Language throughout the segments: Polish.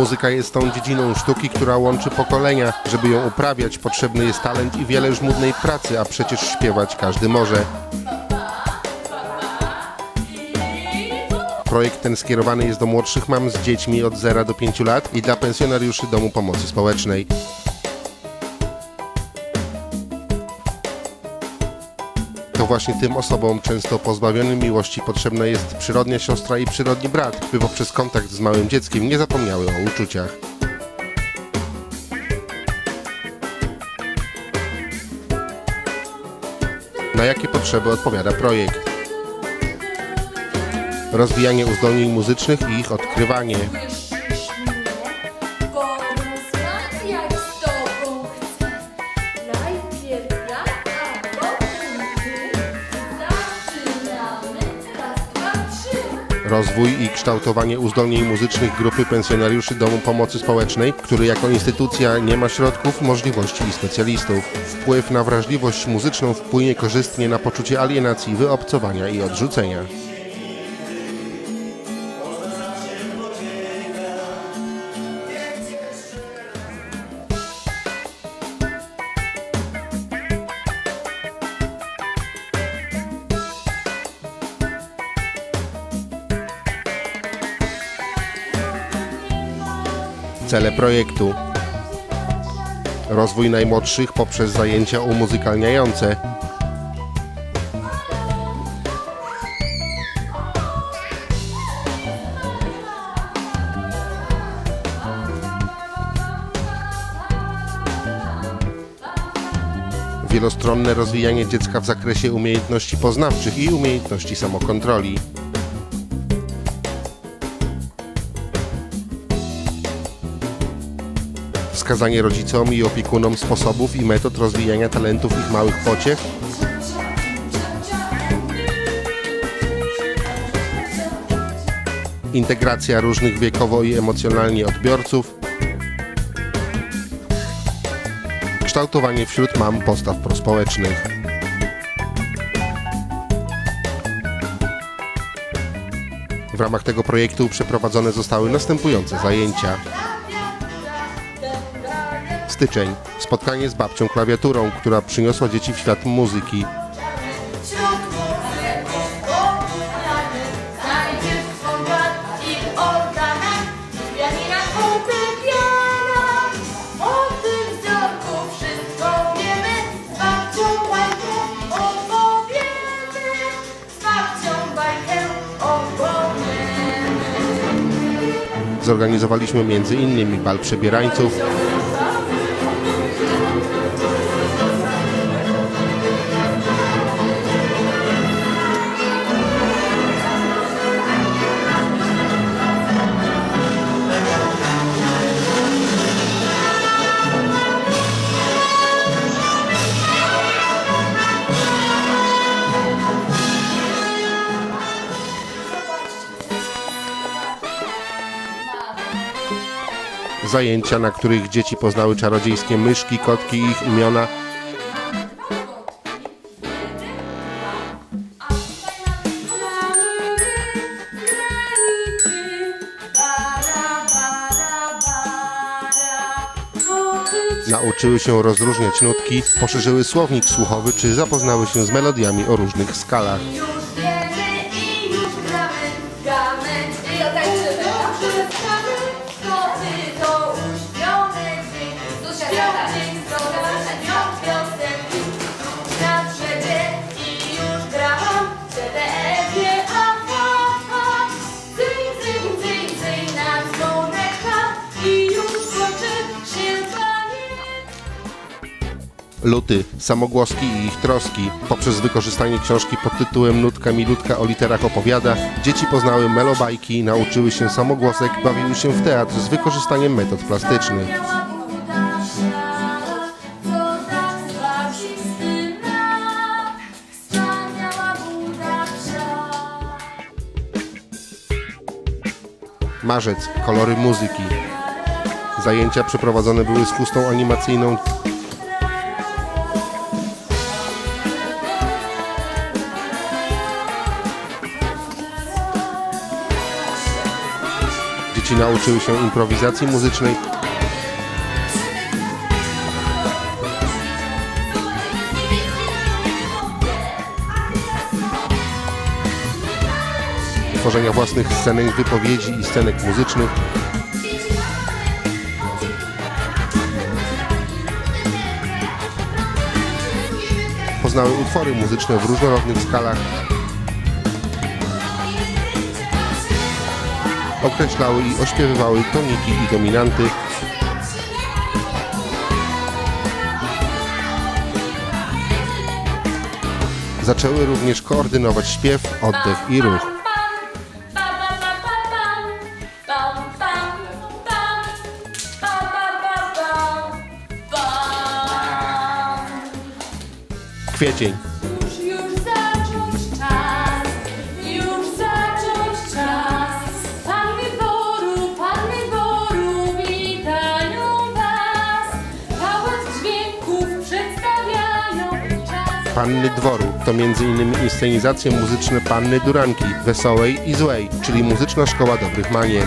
Muzyka jest tą dziedziną sztuki, która łączy pokolenia. Żeby ją uprawiać, potrzebny jest talent i wiele żmudnej pracy, a przecież śpiewać każdy może. Projekt ten skierowany jest do młodszych mam z dziećmi od 0 do 5 lat i dla pensjonariuszy Domu Pomocy Społecznej. Właśnie tym osobom, często pozbawionym miłości, potrzebna jest przyrodnia siostra i przyrodni brat, by poprzez kontakt z małym dzieckiem nie zapomniały o uczuciach. Na jakie potrzeby odpowiada projekt? Rozwijanie uzdolnień muzycznych i ich odkrywanie. Rozwój i kształtowanie uzdolnień muzycznych grupy pensjonariuszy Domu Pomocy Społecznej, który jako instytucja nie ma środków, możliwości i specjalistów. Wpływ na wrażliwość muzyczną wpłynie korzystnie na poczucie alienacji, wyobcowania i odrzucenia. Cele projektu Rozwój najmłodszych poprzez zajęcia umuzykalniające Wielostronne rozwijanie dziecka w zakresie umiejętności poznawczych i umiejętności samokontroli. Wskazanie rodzicom i opiekunom sposobów i metod rozwijania talentów ich małych pociech, integracja różnych wiekowo i emocjonalnie odbiorców, kształtowanie wśród mam postaw prospołecznych. W ramach tego projektu przeprowadzone zostały następujące zajęcia. Styczeń. Spotkanie z babcią klawiaturą, która przyniosła dzieci w świat muzyki. Wśród muzyków popularnych znajdziesz zajęcia, na których dzieci poznały czarodziejskie myszki, kotki i ich imiona, nauczyły się rozróżniać nutki, poszerzyły słownik słuchowy czy zapoznały się z melodiami o różnych skalach. kto ty to? Luty, samogłoski i ich troski. Poprzez wykorzystanie książki pod tytułem Nutka Milutka o literach opowiada, dzieci poznały melobajki, nauczyły się samogłosek, bawiły się w teatr z wykorzystaniem metod plastycznych. Marzec, kolory muzyki. Zajęcia przeprowadzone były z chustą animacyjną nauczyły się improwizacji muzycznej, tworzenia własnych scenek wypowiedzi i scenek muzycznych. Poznały utwory muzyczne w różnorodnych skalach. Określały i ośpiewywały toniki i dominanty. Zaczęły również koordynować śpiew, oddech i ruch. Kwiecień. Panny Dworu to m.in. inscenizacje muzyczne Panny Duranki, Wesołej i Złej, czyli muzyczna szkoła dobrych manier.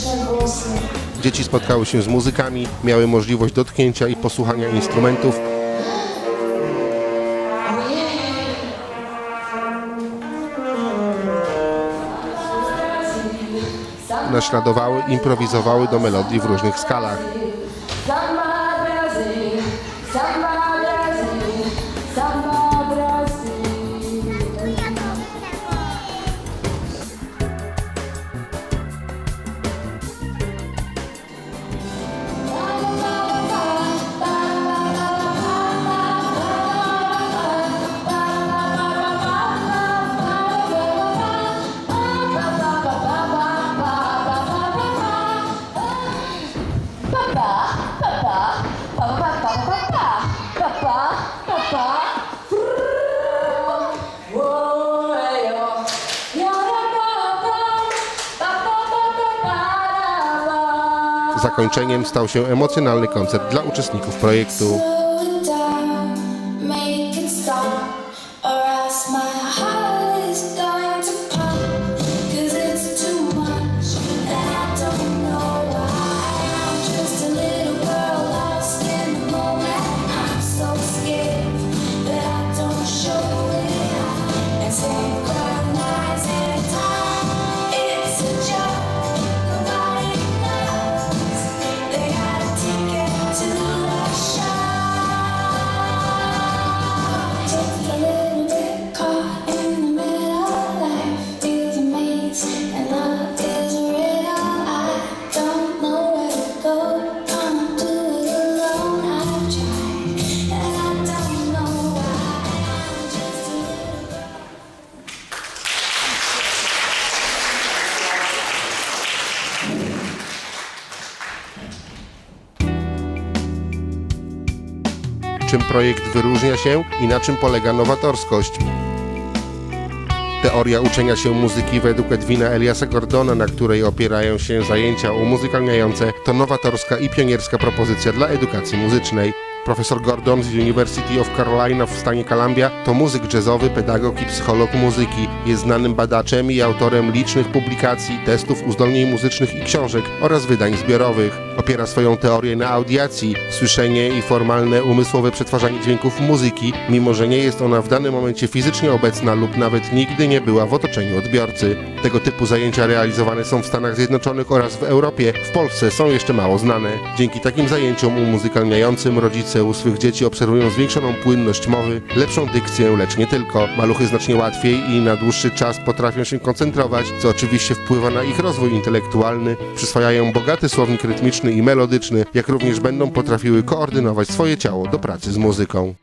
głosy? Dzieci spotkały się z muzykami, miały możliwość dotknięcia i posłuchania instrumentów. Naśladowały, improwizowały do melodii w różnych skalach. Zakończeniem stał się emocjonalny koncert dla uczestników projektu. Czym projekt wyróżnia się i na czym polega nowatorskość? Teoria uczenia się muzyki według Edwina Eliasa Gordona, na której opierają się zajęcia umuzykalniające, to nowatorska i pionierska propozycja dla edukacji muzycznej. Profesor Gordon z University of Carolina w stanie Columbia to muzyk jazzowy, pedagog i psycholog muzyki. Jest znanym badaczem i autorem licznych publikacji, testów uzdolnień muzycznych i książek oraz wydań zbiorowych. Opiera swoją teorię na audiacji, słyszenie i formalne umysłowe przetwarzanie dźwięków muzyki, mimo że nie jest ona w danym momencie fizycznie obecna lub nawet nigdy nie była w otoczeniu odbiorcy. Tego typu zajęcia realizowane są w Stanach Zjednoczonych oraz w Europie. W Polsce są jeszcze mało znane. Dzięki takim zajęciom umuzykalniającym rodzice u swych dzieci obserwują zwiększoną płynność mowy, lepszą dykcję, lecz nie tylko. Maluchy znacznie łatwiej i na dłuższy czas potrafią się koncentrować, co oczywiście wpływa na ich rozwój intelektualny. Przyswajają bogaty słownik rytmiczny i melodyczny, jak również będą potrafiły koordynować swoje ciało do pracy z muzyką.